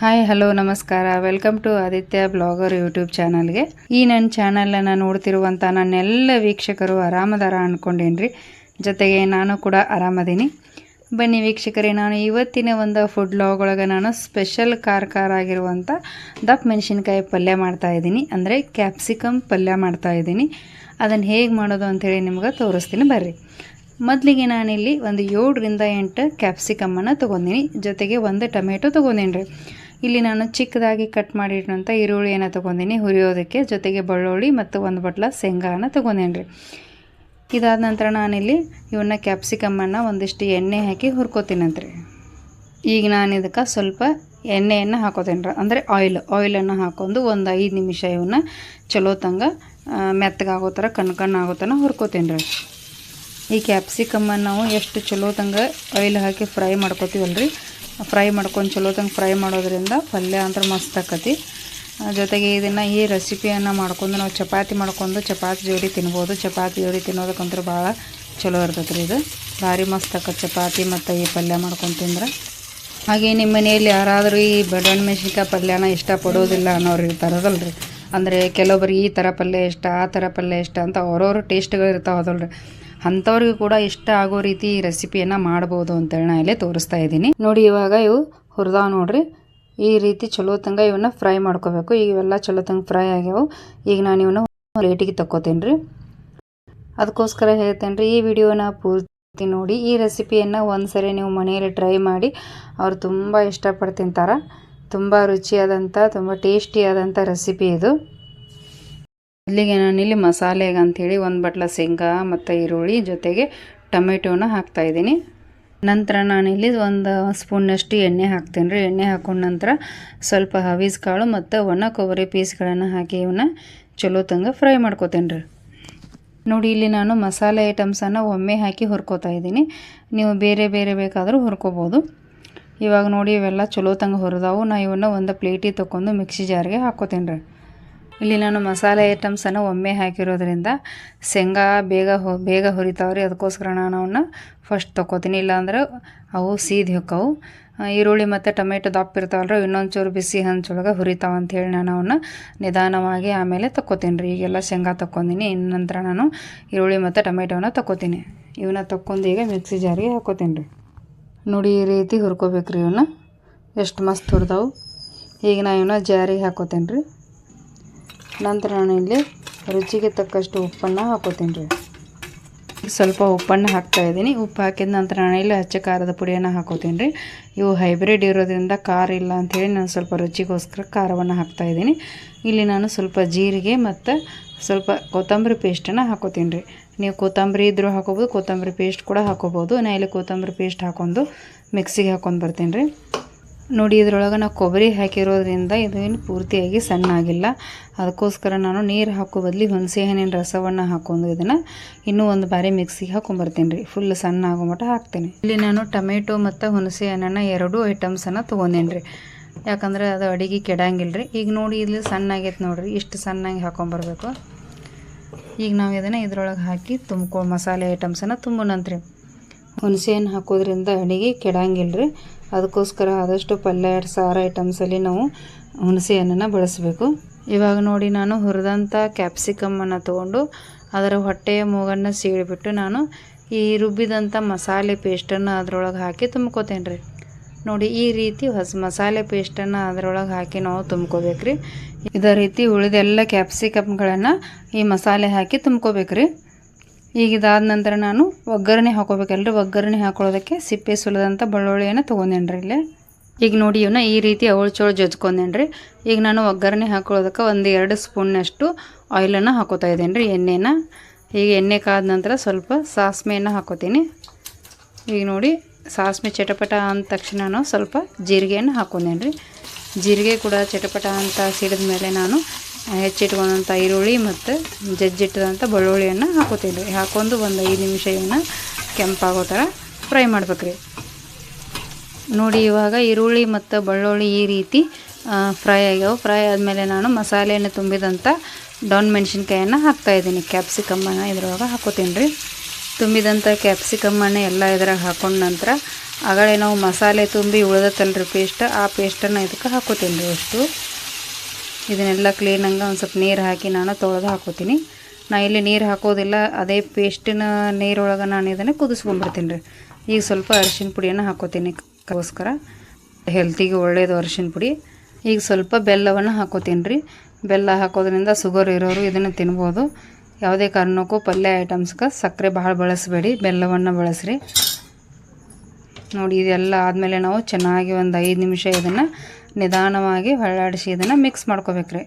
Hi, hello, ನಮಸ್ಕಾರ. Welcome to Aditya blogger YouTube ಚಾನಲ್ಗೆ. ಈ ನನ್ನ ಚಾನಲನ್ನು ನೋಡ್ತಿರುವಂಥ ನನ್ನೆಲ್ಲ ವೀಕ್ಷಕರು ಆರಾಮದಾರ ಅಂದ್ಕೊಂಡೇನ್ರಿ ಜೊತೆಗೆ ನಾನು ಕೂಡ ಆರಾಮದೀನಿ. ಬನ್ನಿ ವೀಕ್ಷಕರೇ, ನಾನು ಇವತ್ತಿನ ಒಂದು ಫುಡ್ ಲಾಗ್ ಒಳಗೆ ನಾನು ಸ್ಪೆಷಲ್ ಖಾರ ಆಗಿರುವಂಥ ದಪ್ಪ ಮೆಣಸಿನ್ಕಾಯಿ ಪಲ್ಯ ಮಾಡ್ತಾ ಇದ್ದೀನಿ. ಅಂದರೆ ಕ್ಯಾಪ್ಸಿಕಮ್ ಪಲ್ಯ ಮಾಡ್ತಾ ಇದ್ದೀನಿ. ಅದನ್ನು ಹೇಗೆ ಮಾಡೋದು ಅಂಥೇಳಿ ನಿಮ್ಗೆ ತೋರಿಸ್ತೀನಿ ಬರ್ರಿ. ಮೊದಲಿಗೆ ನಾನಿಲ್ಲಿ ಒಂದು ಏಳರಿಂದ ಎಂಟು ಕ್ಯಾಪ್ಸಿಕಮ್ಮನ್ನು ತೊಗೊಂಡಿನಿ. ಜೊತೆಗೆ ಒಂದು ಟೊಮೆಟೊ ತೊಗೊಂಡೀನಿ ರೀ ಇಲ್ಲಿ ನಾನು ಚಿಕ್ಕದಾಗಿ ಕಟ್ ಮಾಡಿಟ್ಟಂಥ ಈರುಳ್ಳಿಯನ್ನು ತೊಗೊಂಡಿನಿ. ಹುರಿಯೋದಕ್ಕೆ ಜೊತೆಗೆ ಬೆಳ್ಳುಳ್ಳಿ ಮತ್ತು ಒಂದು ಬಟ್ಲ ಶೇಂಗಾನ ತೊಗೊಂಡೇನಿ ರೀ ಇದಾದ ನಂತರ ನಾನಿಲ್ಲಿ ಇವನ್ನ ಕ್ಯಾಪ್ಸಿಕಮ್ಮನ್ನು ಒಂದಿಷ್ಟು ಎಣ್ಣೆ ಹಾಕಿ ಹುರ್ಕೋತೀನಂತ್ರಿ. ಈಗ ನಾನು ಇದಕ್ಕೆ ಸ್ವಲ್ಪ ಎಣ್ಣೆಯನ್ನು ಹಾಕೋತೇನೆ ರೀ ಅಂದರೆ ಆಯಿಲ್ ಆಯಿಲನ್ನು ಹಾಕೊಂಡು ಒಂದು ಐದು ನಿಮಿಷ ಇವನ್ನ ಚಲೋ ತಂಗ ಮೆತ್ತಗಾಗೋ ಥರ ಕಣ್ ಕಣ್ಣು ಆಗೋ ಥರ ಹುರ್ಕೋತೀನಿ ರೀ ಈ ಕ್ಯಾಪ್ಸಿಕಮ್ಮನ್ನು ನಾವು ಎಷ್ಟು ಚಲೋ ತಂಗ ಆಯಿಲ್ ಹಾಕಿ ಫ್ರೈ ಮಾಡ್ಕೋತೀವಲ್ರಿ. ಫ್ರೈ ಮಾಡ್ಕೊಂಡು ಚಲೋತಂಗೆ ಫ್ರೈ ಮಾಡೋದ್ರಿಂದ ಪಲ್ಯ ಅಂದ್ರೆ ಮಸ್ತ್ ಆಕತಿ. ಜೊತೆಗೆ ಇದನ್ನು ಈ ರೆಸಿಪಿಯನ್ನು ಮಾಡ್ಕೊಂಡು ನಾವು ಚಪಾತಿ ಮಾಡ್ಕೊಂಡು ಚಪಾತಿ ಜೋಡಿ ತಿನ್ಬೋದು. ಚಪಾತಿ ಜೋಡಿ ತಿನ್ನೋದಕ್ಕಂತೂ ಭಾಳ ಚಲೋ ಇರ್ತೈತೆ ರೀ ಇದು. ಭಾರಿ ಮಸ್ತ್ ಆಕತ್ತೆ ಚಪಾತಿ ಮತ್ತು ಈ ಪಲ್ಯ ಮಾಡ್ಕೊಂಡು ತಿಂದ್ರೆ. ಹಾಗೆ ನಿಮ್ಮ ಮನೆಯಲ್ಲಿ ಯಾರಾದರೂ ಈ ಬಡವಣ ಮೆಣಸಿನ್ಕಾಯಿ ಪಲ್ಯನ ಇಷ್ಟಪಡೋದಿಲ್ಲ ಅನ್ನೋರು ರೀ ಅಂದರೆ ಕೆಲವೊಬ್ರಿಗೆ ಈ ಥರ ಪಲ್ಯ ಇಷ್ಟ, ಆ ಥರ ಪಲ್ಯ ಇಷ್ಟ ಅಂತ ಅವ್ರವ್ರ ಟೇಸ್ಟ್ಗಳು ಇರ್ತಾವದಲ್ರಿ ಅಂಥವ್ರಿಗೂ ಕೂಡ ಇಷ್ಟ ಆಗೋ ರೀತಿ ಈ ರೆಸಿಪಿಯನ್ನು ಮಾಡ್ಬೋದು ಅಂತೇಳಿ ನಾ ಇಲ್ಲೇ ತೋರಿಸ್ತಾ ಇದ್ದೀನಿ. ನೋಡಿ ಇವಾಗ ಇವು ಹುರಿದಾವ್ ನೋಡ್ರಿ. ಈ ರೀತಿ ಚಲೋ ತಂಗ ಇವನ್ನ ಫ್ರೈ ಮಾಡ್ಕೋಬೇಕು. ಇವೆಲ್ಲ ಚಲೋ ತಂಗ ಫ್ರೈ ಆಗ್ಯಾವು. ಈಗ ನಾನು ಇವನ್ನ ರೇಟಿಗೆ ತಕ್ಕೋತೀನಿ ರೀ ಅದಕ್ಕೋಸ್ಕರ ಹೇಳ್ತೇನೆ ರೀ ಈ ವಿಡಿಯೋನ ಪೂರ್ತಿ ನೋಡಿ. ಈ ರೆಸಿಪಿಯನ್ನು ಒಂದು ಸರಿ ನೀವು ಮನೆಯಲ್ಲಿ ಟ್ರೈ ಮಾಡಿ. ಅವ್ರು ತುಂಬ ಇಷ್ಟಪಟ್ಟು ತಿಂತಾರೆ ತುಂಬ ರುಚಿಯಾದಂಥ ತುಂಬ ಟೇಸ್ಟಿಯಾದಂಥ ರೆಸಿಪಿ ಇದು. ಇಲ್ಲಿಗೆ ನಾನಿಲ್ಲಿ ಮಸಾಲೆಗೆ ಅಂಥೇಳಿ ಒಂದು ಬಟ್ಲ ಶೇಂಗಾ ಮತ್ತು ಈರುಳ್ಳಿ ಜೊತೆಗೆ ಟೊಮೆಟೊನ ಹಾಕ್ತಾಯಿದ್ದೀನಿ ನಂತರ ನಾನಿಲ್ಲಿ ಒಂದು ಸ್ಪೂನ್ನಷ್ಟು ಎಣ್ಣೆ ಹಾಕ್ತೀನಿ ರೀ. ಎಣ್ಣೆ ಹಾಕೊಂಡ ನಂತರ ಸ್ವಲ್ಪ ಹವೀಸ್ ಕಾಳು ಮತ್ತು ಒಣ ಕೊಬ್ಬರಿ ಪೀಸ್ಗಳನ್ನು ಹಾಕಿ ಇವನ್ನ ಚಲೋ ತಂಗ ಫ್ರೈ ಮಾಡ್ಕೋತೇನೆ ರೀ. ನೋಡಿ ಇಲ್ಲಿ ನಾನು ಮಸಾಲೆ ಐಟಮ್ಸನ್ನು ಒಮ್ಮೆ ಹಾಕಿ ಹುರ್ಕೋತಾ ಇದ್ದೀನಿ. ನೀವು ಬೇರೆ ಬೇರೆ ಬೇಕಾದರೂ ಹುರ್ಕೋಬೋದು. ಇವಾಗ ನೋಡಿ ಇವೆಲ್ಲ ಚಲೋ ತಂಗ ಹುರಿದಾವು. ನಾ ಇವನ್ನ ಒಂದು ಪ್ಲೇಟಿಗೆ ತೊಗೊಂಡು ಮಿಕ್ಸಿ ಜಾರ್ಗೆ ಹಾಕೋತೇನೆ ರೀ. ಇಲ್ಲಿ ನಾನು ಮಸಾಲೆ ಐಟಮ್ಸನ್ನು ಒಮ್ಮೆ ಹಾಕಿರೋದ್ರಿಂದ ಶೇಂಗಾ ಬೇಗ ಹೊ, ಬೇಗ ಹುರಿತಾವ್ರಿ ಅದಕ್ಕೋಸ್ಕರ ನಾನು ಅವನ್ನ ಫಸ್ಟ್ ತೊಗೋತೀನಿ ಇಲ್ಲಾಂದ್ರೆ ಅವು ಸೀದಿ ಹೊಕ್ಕವು. ಈರುಳ್ಳಿ ಮತ್ತು ಟೊಮೆಟೊ ದಪ್ಪ ಇರ್ತಾವಲ್ರಿ ಇನ್ನೊಂದು ಚೂರು ಬಿಸಿ ಹಂಚೊಳಗೆ ಹುರಿತಾವ ಅಂಥೇಳಿ ನಾನು ಅವನ್ನ ನಿಧಾನವಾಗಿ ಆಮೇಲೆ ತೊಗೋತೀನಿ ರೀ. ಈಗೆಲ್ಲ ಶೇಂಗಾ ತೊಗೊಂಡಿನಿ ಇನ್ನ ನಂತರ ನಾನು ಈರುಳ್ಳಿ ಮತ್ತು ಟೊಮೆಟೊನ ತೊಗೋತೀನಿ ಇವನ್ನ ತಕ್ಕೊಂಡು ಈಗ ಮಿಕ್ಸಿ ಜಾರಿಗೆ ಹಾಕೋತೀನಿ ರೀ. ನೋಡಿ, ಈ ರೀತಿ ಹುರ್ಕೋಬೇಕು ರೀ ಇವನ್ನ. ಎಷ್ಟು ಮಸ್ತ್ ಹುರಿದವು. ಈಗ ನಾ ಇವನ್ನ ಜಾರಿಗೆ ಹಾಕೋತೀನಿ ರೀ. ನಂತರ ನಾನು ಇಲ್ಲಿ ರುಚಿಗೆ ತಕ್ಕಷ್ಟು ಉಪ್ಪನ್ನು ಹಾಕೋತೀನಿ ರೀ. ಸ್ವಲ್ಪ ಉಪ್ಪನ್ನು ಹಾಕ್ತಾ ಇದ್ದೀನಿ. ಉಪ್ಪು ಹಾಕಿದ ನಂತರ ನಾನು ಇಲ್ಲಿ ಹಚ್ಚ ಖಾರದ ಪುಡಿಯನ್ನು ಹಾಕೋತೀನಿ ರೀ. ಇವು ಹೈಬ್ರಿಡ್ ಇರೋದ್ರಿಂದ ಖಾರ ಇಲ್ಲ ಅಂಥೇಳಿ ನಾನು ಸ್ವಲ್ಪ ರುಚಿಗೋಸ್ಕರ ಖಾರವನ್ನು ಹಾಕ್ತಾ ಇದ್ದೀನಿ. ಇಲ್ಲಿ ನಾನು ಸ್ವಲ್ಪ ಜೀರಿಗೆ ಮತ್ತು ಸ್ವಲ್ಪ ಕೊತ್ತಂಬರಿ ಪೇಸ್ಟನ್ನು ಹಾಕೋತೀನಿ ರೀ. ನೀವು ಕೊತ್ತಂಬರಿ ಇದ್ದರೂ ಹಾಕೋಬೋದು, ಕೊತ್ತಂಬರಿ ಪೇಸ್ಟ್ ಕೂಡ ಹಾಕೋಬೋದು. ನಾ ಇಲ್ಲಿ ಕೊತ್ತಂಬರಿ ಪೇಸ್ಟ್ ಹಾಕೊಂಡು ಮಿಕ್ಸಿಗೆ ಹಾಕೊಂಡು ಬರ್ತೀನಿ ರೀ. ನೋಡಿ, ಇದ್ರೊಳಗೆ ನಾವು ಕೊಬ್ಬರಿ ಹಾಕಿರೋದ್ರಿಂದ ಇದು ಏನು ಪೂರ್ತಿಯಾಗಿ ಸಣ್ಣ ಆಗಿಲ್ಲ ಅದಕ್ಕೋಸ್ಕರ ನಾನು ನೀರು ಹಾಕೋ ಬದಲಿ ಹುಣಸೆ ಹಣ್ಣಿನ ರಸವನ್ನು ಹಾಕೊಂಡು ಇದನ್ನು ಇನ್ನೂ ಒಂದು ಬಾರಿ ಮಿಕ್ಸಿಗೆ ಹಾಕೊಂಡ್ಬರ್ತೀನಿ ರೀ. ಫುಲ್ ಸಣ್ಣ ಆಗೋ ಮಟ್ಟ ಹಾಕ್ತೀನಿ. ಇಲ್ಲಿ ನಾನು ಟೊಮೆಟೊ ಮತ್ತು ಹುಣಸೆ ಹಣ್ಣನ್ನು ಎರಡೂ ಐಟಮ್ಸನ್ನು ತೊಗೊಂಡೇನಿ ರೀ. ಯಾಕಂದ್ರೆ ಅದು ಅಡಿಗೆ ಕೆಡಂಗಿಲ್ಲ ರೀ. ಈಗ ನೋಡಿ, ಇಲ್ಲಿ ಸಣ್ಣ ಆಗೈತೆ ನೋಡಿರಿ. ಇಷ್ಟು ಸಣ್ಣಾಗಿ ಹಾಕೊಂಬರ್ಬೇಕು. ಈಗ ನಾವು ಇದನ್ನು ಇದ್ರೊಳಗೆ ಹಾಕಿ ತುಂಬ್ಕೊ ಮಸಾಲೆ ಐಟಮ್ಸನ್ನು ತುಂಬೋಣಂತ್ರಿ ಹುಣಸೆ ಹಣ್ಣು ಹಾಕೋದ್ರಿಂದ ಅಡುಗೆ ಕೆಡಂಗಿಲ್ಲ ರೀ. ಅದಕ್ಕೋಸ್ಕರ ಆದಷ್ಟು ಪಲ್ಯ, ಸಾರು ಐಟಮ್ಸಲ್ಲಿ ನಾವು ಹುಣಸೆ ಹಣ್ಣನ್ನು ಬಳಸಬೇಕು. ಇವಾಗ ನೋಡಿ ನಾನು ಹುರಿದಂಥ ಕ್ಯಾಪ್ಸಿಕಮ್ಮನ್ನು ತೊಗೊಂಡು ಅದರ ಹೊಟ್ಟೆಯ ಮೂಗನ್ನು ಸೀಳಿಬಿಟ್ಟು ನಾನು ಈ ರುಬ್ಬಿದಂಥ ಮಸಾಲೆ ಪೇಸ್ಟನ್ನು ಅದರೊಳಗೆ ಹಾಕಿ ತುಂಬ್ಕೋತೇನೆ ರೀ ನೋಡಿ, ಈ ರೀತಿ ಹೊಸ ಮಸಾಲೆ ಪೇಸ್ಟನ್ನು ಅದರೊಳಗೆ ಹಾಕಿ ನಾವು ತುಂಬ್ಕೋಬೇಕ್ರಿ. ಇದೇ ರೀತಿ ಉಳಿದೆಲ್ಲ ಕ್ಯಾಪ್ಸಿಕಮ್ಗಳನ್ನು ಈ ಮಸಾಲೆ ಹಾಕಿ ತುಂಬ್ಕೋಬೇಕ್ರಿ. ಈಗ ಇದಾದ ನಂತರ ನಾನು ಒಗ್ಗರಣೆ ಹಾಕೋಬೇಕಲ್ರಿ ಒಗ್ಗರಣೆ ಹಾಕೊಳ್ಳೋದಕ್ಕೆ ಸಿಪ್ಪೆ ಸುಲದಂಥ ಬೆಳ್ಳುಳ್ಳಿಯನ್ನು ತೊಗೊಂಡೇನಿ ರೀ ಇಲ್ಲೇ. ಈಗ ನೋಡಿ ಇವನ್ನ ಈ ರೀತಿ ಅವಳು ಚೋಳು ಜಜ್ಕೊಂಡೇನಿ ರೀ ಈಗ ನಾನು ಒಗ್ಗರಣೆ ಹಾಕೊಳ್ಳೋದಕ್ಕೆ ಒಂದು ಎರಡು ಸ್ಪೂನ್ನಷ್ಟು ಆಯಿಲನ್ನು ಹಾಕೋತಾ ಇದ್ದೇನೆ ರೀ ಎಣ್ಣೆನ. ಈಗ ಎಣ್ಣೆ ಕಾದ ನಂತರ ಸ್ವಲ್ಪ ಸಾಸಿವೆಯನ್ನು ಹಾಕೋತೀನಿ. ಈಗ ನೋಡಿ ಸಾಸಿವೆ ಚಟಪಟ ಅಂದ ತಕ್ಷಣ ನಾನು ಸ್ವಲ್ಪ ಜೀರಿಗೆಯನ್ನು ಹಾಕೊಂಡೇನ್ರಿ. ಜೀರಿಗೆ ಕೂಡ ಚಟಪಟ ಅಂತ ಸಿಡಿದ ಮೇಲೆ ನಾನು ಹೆಚ್ಚಿಟ್ಕೊಂಡಂಥ ಈರುಳ್ಳಿ ಮತ್ತು ಜಜ್ಜಿಟ್ಟದಂಥ ಬೆಳ್ಳುಳ್ಳಿಯನ್ನು ಹಾಕೋತೀನಿ ರೀ ಹಾಕೊಂಡು ಒಂದು ಐದು ನಿಮಿಷ ಇವನ್ನ ಕೆಂಪಾಗೋ ಥರ ಫ್ರೈ ಮಾಡ್ಬೇಕು ರೀ ನೋಡಿ, ಇವಾಗ ಈರುಳ್ಳಿ ಮತ್ತು ಬೆಳ್ಳುಳ್ಳಿ ಈ ರೀತಿ ಫ್ರೈ ಆಗ್ಯಾವ. ಫ್ರೈ ಆದಮೇಲೆ ನಾನು ಮಸಾಲೆಯನ್ನು ತುಂಬಿದಂಥ ಡೌನ್ ಮೆಣಸಿನ್ಕಾಯನ್ನು ಹಾಕ್ತಾಯಿದ್ದೀನಿ ಕ್ಯಾಪ್ಸಿಕಮ್ಮನ್ನು ಇದ್ರೊಳಗೆ ಹಾಕೋತೀನಿ ರೀ. ತುಂಬಿದಂಥ ಕ್ಯಾಪ್ಸಿಕಮ್ಮನ್ನು ಎಲ್ಲ ಇದ್ರಾಗ ಹಾಕೊಂಡ ನಂತರ ಆಗಲೇ ನಾವು ಮಸಾಲೆ ತುಂಬಿ ಉಳ್ದತ್ತಲ್ರಿ ಪೇಸ್ಟ್, ಆ ಪೇಸ್ಟನ್ನು ಇದಕ್ಕೆ ಹಾಕೋತೀನಿ ರೀ ಅಷ್ಟು. ಇದನ್ನೆಲ್ಲ ಕ್ಲೀನಂಗೆ ಒಂದು ಸ್ವಲ್ಪ ನೀರು ಹಾಕಿ ನಾನು ತೊಳೆದು ಹಾಕೋತೀನಿ. ನಾ ಇಲ್ಲಿ ನೀರು ಹಾಕೋದಿಲ್ಲ, ಅದೇ ಪೇಸ್ಟಿನ ನೀರೊಳಗೆ ನಾನು ಇದನ್ನು ಕುದಿಸ್ಕೊಂಡ್ಬಿಡ್ತೀನಿ ರೀ ಈಗ ಸ್ವಲ್ಪ ಅರಿಶಿನ ಪುಡಿಯನ್ನು ಹಾಕೋತೀನಿ ಗೋಸ್ಕರ ಹೆಲ್ತಿಗೆ ಒಳ್ಳೆಯದು ಅರಿಶಿನ ಪುಡಿ. ಈಗ ಸ್ವಲ್ಪ ಬೆಲ್ಲವನ್ನು ಹಾಕೋತೀನಿ ರೀ ಬೆಲ್ಲ ಹಾಕೋದ್ರಿಂದ ಶುಗರ್ ಇರೋರು ಇದನ್ನು ತಿನ್ಬೋದು. ಯಾವುದೇ ಕಾರಣಕ್ಕೂ ಪಲ್ಯ ಐಟಮ್ಸ್ಗೆ ಸಕ್ಕರೆ ಭಾಳ ಬಳಸಬೇಡಿ, ಬೆಲ್ಲವನ್ನು ಬಳಸ್ರಿ. ನೋಡಿ, ಇದೆಲ್ಲ ಆದಮೇಲೆ ನಾವು ಚೆನ್ನಾಗಿ ಒಂದು ಐದು ನಿಮಿಷ ಇದನ್ನು ನಿಧಾನವಾಗಿ ಹೊಳ್ಳಾಡಿಸಿ ಇದನ್ನು ಮಿಕ್ಸ್ ಮಾಡ್ಕೋಬೇಕ್ರಿ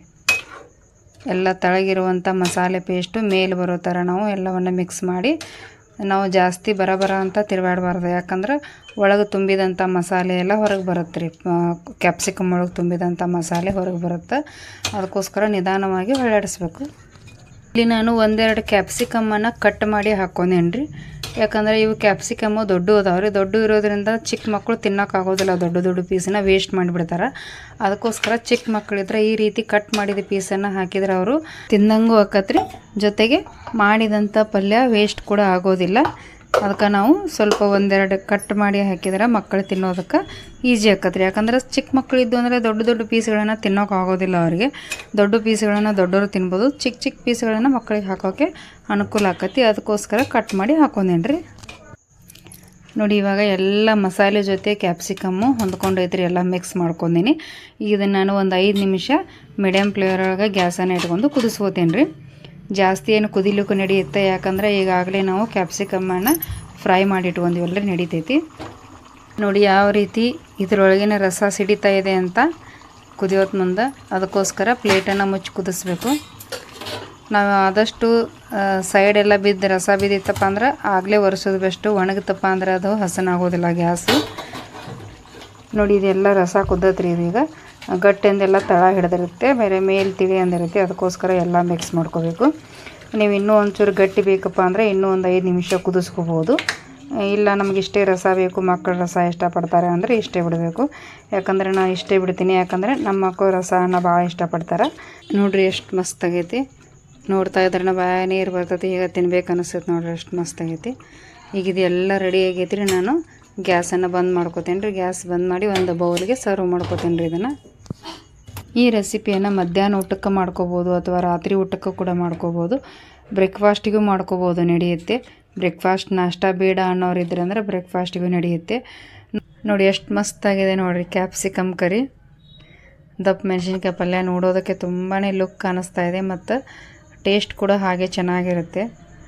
ಎಲ್ಲ ತಳಗಿರುವಂಥ ಮಸಾಲೆ ಪೇಸ್ಟು ಮೇಲೆ ಬರೋ ಥರ ನಾವು ಎಲ್ಲವನ್ನು ಮಿಕ್ಸ್ ಮಾಡಿ ನಾವು ಜಾಸ್ತಿ ಬರ ಬರ ಅಂತ ತಿರುಗಾಡಬಾರ್ದು. ಯಾಕಂದ್ರೆ ಒಳಗೆ ತುಂಬಿದಂಥ ಮಸಾಲೆ ಎಲ್ಲ ಹೊರಗೆ ಬರುತ್ತೆ ರೀ. ಕ್ಯಾಪ್ಸಿಕಮ್ ಒಳಗೆ ತುಂಬಿದಂಥ ಮಸಾಲೆ ಹೊರಗೆ ಬರುತ್ತೆ. ಅದಕ್ಕೋಸ್ಕರ ನಿಧಾನವಾಗಿ ಹೊಳ್ಳಾಡಿಸ್ಬೇಕು. ಇಲ್ಲಿ ನಾನು ಒಂದೆರಡು ಕ್ಯಾಪ್ಸಿಕಮ್ಮನ್ನು ಕಟ್ ಮಾಡಿ ಹಾಕೊಂಡೇನಿ ರೀ ಯಾಕಂದರೆ ಇವು ಕ್ಯಾಪ್ಸಿಕಮ್ಮು ದೊಡ್ಡ ಅದಾವೆ ರೀ ದೊಡ್ಡ ಇರೋದ್ರಿಂದ ಚಿಕ್ಕ ಮಕ್ಕಳು ತಿನ್ನೋಕ್ಕಾಗೋದಿಲ್ಲ ದೊಡ್ಡ ದೊಡ್ಡ ಪೀಸನ್ನ ವೇಸ್ಟ್ ಮಾಡಿಬಿಡ್ತಾರೆ. ಅದಕ್ಕೋಸ್ಕರ ಚಿಕ್ಕ ಮಕ್ಕಳಿದ್ರೆ ಈ ರೀತಿ ಕಟ್ ಮಾಡಿದ ಪೀಸನ್ನು ಹಾಕಿದ್ರೆ ಅವರು ತಿಂದಂಗೂ ಆಕತ್ರಿ. ಜೊತೆಗೆ ಮಾಡಿದಂಥ ಪಲ್ಯ ವೇಸ್ಟ್ ಕೂಡ ಆಗೋದಿಲ್ಲ. ಅದಕ್ಕೆ ನಾವು ಸ್ವಲ್ಪ ಒಂದೆರಡು ಕಟ್ ಮಾಡಿ ಹಾಕಿದ್ರೆ ಮಕ್ಕಳು ತಿನ್ನೋದಕ್ಕೆ ಈಸಿ ಆಕತ್ರಿ. ಯಾಕಂದ್ರೆ ಚಿಕ್ಕ ಮಕ್ಕಳು ಇದ್ದು ಅಂದರೆ ದೊಡ್ಡ ದೊಡ್ಡ ಪೀಸ್ಗಳನ್ನು ತಿನ್ನೋಕೆ ಆಗೋದಿಲ್ಲ ಅವರಿಗೆ. ದೊಡ್ಡ ಪೀಸ್ಗಳನ್ನು ದೊಡ್ಡವರು ತಿನ್ಬೋದು, ಚಿಕ್ಕ ಚಿಕ್ಕ ಪೀಸ್ಗಳನ್ನು ಮಕ್ಕಳಿಗೆ ಹಾಕೋಕೆ ಅನುಕೂಲ ಆಕತಿ ಅದಕ್ಕೋಸ್ಕರ ಕಟ್ ಮಾಡಿ ಹಾಕೊಂಡೇನ್ರಿ. ನೋಡಿ, ಇವಾಗ ಎಲ್ಲ ಮಸಾಲೆ ಜೊತೆ ಕ್ಯಾಪ್ಸಿಕಮ್ಮು ಹೊಂದ್ಕೊಂಡೈತ್ರಿ, ಎಲ್ಲ ಮಿಕ್ಸ್ ಮಾಡ್ಕೊಂಡೀನಿ. ಈಗ ನಾನು ಒಂದು ಐದು ನಿಮಿಷ ಮೀಡಿಯಮ್ ಫ್ಲೇವರೊಳಗೆ ಗ್ಯಾಸನ್ನು ಇಟ್ಕೊಂಡು ಕುದಿಸ್ಕೋತೀನಿ ರೀ ಜಾಸ್ತಿ ಏನು ಕುದಿಲಿಕ್ಕೂ ನಡೆಯುತ್ತೆ. ಯಾಕಂದರೆ ಈಗಾಗಲೇ ನಾವು ಕ್ಯಾಪ್ಸಿಕಮ್ಮನ್ನು ಫ್ರೈ ಮಾಡಿ ನಡೀತೈತಿ ನಡಿತೈತಿ. ನೋಡಿ ಯಾವ ರೀತಿ ಇದರೊಳಗಿನ ರಸ ಸಿಡಿತಾ ಇದೆ ಅಂತ ಕುದಿಯೋತ್ ಮುಂದೆ ಅದಕ್ಕೋಸ್ಕರ ಪ್ಲೇಟನ್ನು ಮುಚ್ಚಿ ಕುದಿಸ್ಬೇಕು. ನಾವು ಆದಷ್ಟು ಸೈಡೆಲ್ಲ ಬಿದ್ದು ರಸ ಬಿದ್ದಿತ್ತಪ್ಪ ಅಂದ್ರೆ ಆಗಲೇ ಒರೆಸೋದು ಬೆಸ್ಟು ಒಣಗುತ್ತಪ್ಪ ಅಂದ್ರೆ ಅದು ಹಸನಾಗೋದಿಲ್ಲ ಗ್ಯಾಸು. ನೋಡಿ ಇದೆಲ್ಲ ರಸ ಕುದ್ದತ್ರಿ ಇದೀಗ. ಗಟ್ಟೆಂದೆಲ್ಲ ತಳ ಹಿಡಿದಿರುತ್ತೆ, ಬೇರೆ ಮೇಲೆ ತಿಳಿ ಅಂದಿರುತ್ತೆ, ಅದಕ್ಕೋಸ್ಕರ ಎಲ್ಲ ಮಿಕ್ಸ್ ಮಾಡ್ಕೋಬೇಕು. ನೀವು ಇನ್ನೂ ಒಂಚೂರು ಗಟ್ಟಿ ಬೇಕಪ್ಪ ಅಂದರೆ ಇನ್ನೂ ಒಂದು ಐದು ನಿಮಿಷ ಕುದಿಸ್ಕೋಬೋದು. ಇಲ್ಲ ನಮ್ಗೆ ಇಷ್ಟೇ ರಸ ಬೇಕು, ಮಕ್ಕಳು ರಸ ಇಷ್ಟಪಡ್ತಾರೆ ಅಂದರೆ ಇಷ್ಟೇ ಬಿಡಬೇಕು. ಯಾಕಂದರೆ ನಾನು ಇಷ್ಟೇ ಬಿಡ್ತೀನಿ, ಯಾಕಂದರೆ ನಮ್ಮ ಮಕ್ಕಳು ರಸನ ಭಾಳ ಇಷ್ಟಪಡ್ತಾರೆ. ನೋಡಿರಿ ಎಷ್ಟು ಮಸ್ತ್ ಆಗೈತಿ. ನೋಡ್ತಾ ಇದ್ರೆ ಬಾಯ ನೀರು ಬರ್ತೈತಿ ಈಗ ತಿನ್ಬೇಕು ಅನಿಸ್ತೈತೆ ನೋಡ್ರಿ ಎಷ್ಟು ಮಸ್ತ್ ಆಗೈತಿ. ಈಗ ಇದೆಲ್ಲ ರೆಡಿ ಆಗೈತಿ ರೀ ನಾನು ಗ್ಯಾಸನ್ನು ಬಂದ್ ಮಾಡ್ಕೋತೀನಿ ರೀ ಗ್ಯಾಸ್ ಬಂದ್ ಮಾಡಿ ಒಂದು ಬೌಲ್ಗೆ ಸರ್ವ್ ಮಾಡ್ಕೋತೀನಿ ರೀ ಇದನ್ನು. ಈ ರೆಸಿಪಿಯನ್ನು ಮಧ್ಯಾಹ್ನ ಊಟಕ್ಕೆ ಮಾಡ್ಕೋಬೋದು ಅಥವಾ ರಾತ್ರಿ ಊಟಕ್ಕೆ ಕೂಡ ಮಾಡ್ಕೋಬೋದು. ಬ್ರೇಕ್ಫಾಸ್ಟಿಗೂ ಮಾಡ್ಕೋಬೋದು ನಡೆಯುತ್ತೆ. ಬ್ರೇಕ್ಫಾಸ್ಟ್ ನಾಷ್ಟ ಬೇಡ ಅನ್ನೋರು ಇದ್ರೆ ಅಂದ್ರೆ ಬ್ರೇಕ್ಫಾಸ್ಟಿಗೂ ನಡೆಯುತ್ತೆ. ನೋಡಿ ಎಷ್ಟು ಮಸ್ತಾಗಿದೆ ನೋಡಿರಿ ಕ್ಯಾಪ್ಸಿಕಮ್ ಕರಿ. ದಪ್ಪ ಮೆಣಸಿನ್ಕಾಯಿ ಪಲ್ಯ ನೋಡೋದಕ್ಕೆ ತುಂಬಾ ಲುಕ್ ಕಾಣಿಸ್ತಾ ಇದೆ ಮತ್ತು ಟೇಸ್ಟ್ ಕೂಡ ಹಾಗೆ ಚೆನ್ನಾಗಿರುತ್ತೆ.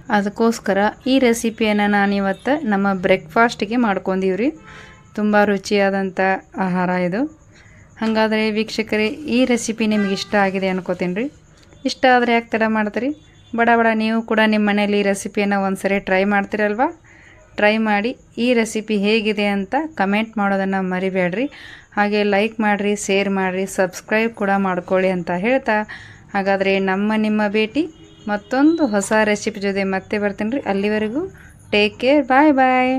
ಅದಕ್ಕೋಸ್ಕರ ಈ ರೆಸಿಪಿಯನ್ನು ನಾನಿವತ್ತು ನಮ್ಮ ಬ್ರೇಕ್ಫಾಸ್ಟಿಗೆ ಮಾಡ್ಕೊಂಡೀವ್ರಿ. ತುಂಬ ರುಚಿಯಾದಂಥ ಆಹಾರ ಇದು. ಹಾಗಾದರೆ ವೀಕ್ಷಕರೇ, ಈ ರೆಸಿಪಿ ನಿಮಗೆ ಇಷ್ಟ ಆಗಿದೆ ಅನ್ಕೋತೀನಿ ರೀ. ಇಷ್ಟ ಆದರೆ ಯಾಕೆ ತಡ ಮಾಡ್ತೀರಿ? ಬಡ ಬಡ, ನೀವು ಕೂಡ ನಿಮ್ಮ ಮನೇಲಿ ಈ ರೆಸಿಪಿಯನ್ನು ಒಂದ್ಸರಿ ಟ್ರೈ ಮಾಡ್ತೀರಲ್ವಾ? ಟ್ರೈ ಮಾಡಿ ಈ ರೆಸಿಪಿ ಹೇಗಿದೆ ಅಂತ ಕಮೆಂಟ್ ಮಾಡೋದನ್ನು ಮರಿಬೇಡ್ರಿ. ಹಾಗೆ ಲೈಕ್ ಮಾಡಿರಿ ಶೇರ್ ಮಾಡಿರಿ ಸಬ್ಸ್ಕ್ರೈಬ್ ಕೂಡ ಮಾಡ್ಕೊಳ್ಳಿ ಅಂತ ಹೇಳ್ತಾ. ಹಾಗಾದರೆ ನಮ್ಮ ನಿಮ್ಮ ಭೇಟಿ, ಮತ್ತೊಂದು ಹೊಸ ರೆಸಿಪಿ ಜೊತೆ ಮತ್ತೆ ಬರ್ತೀನಿ ರೀ. ಅಲ್ಲಿವರೆಗೂ ಟೇಕ್ ಕೇರ್ ಬಾಯ್ ಬಾಯ್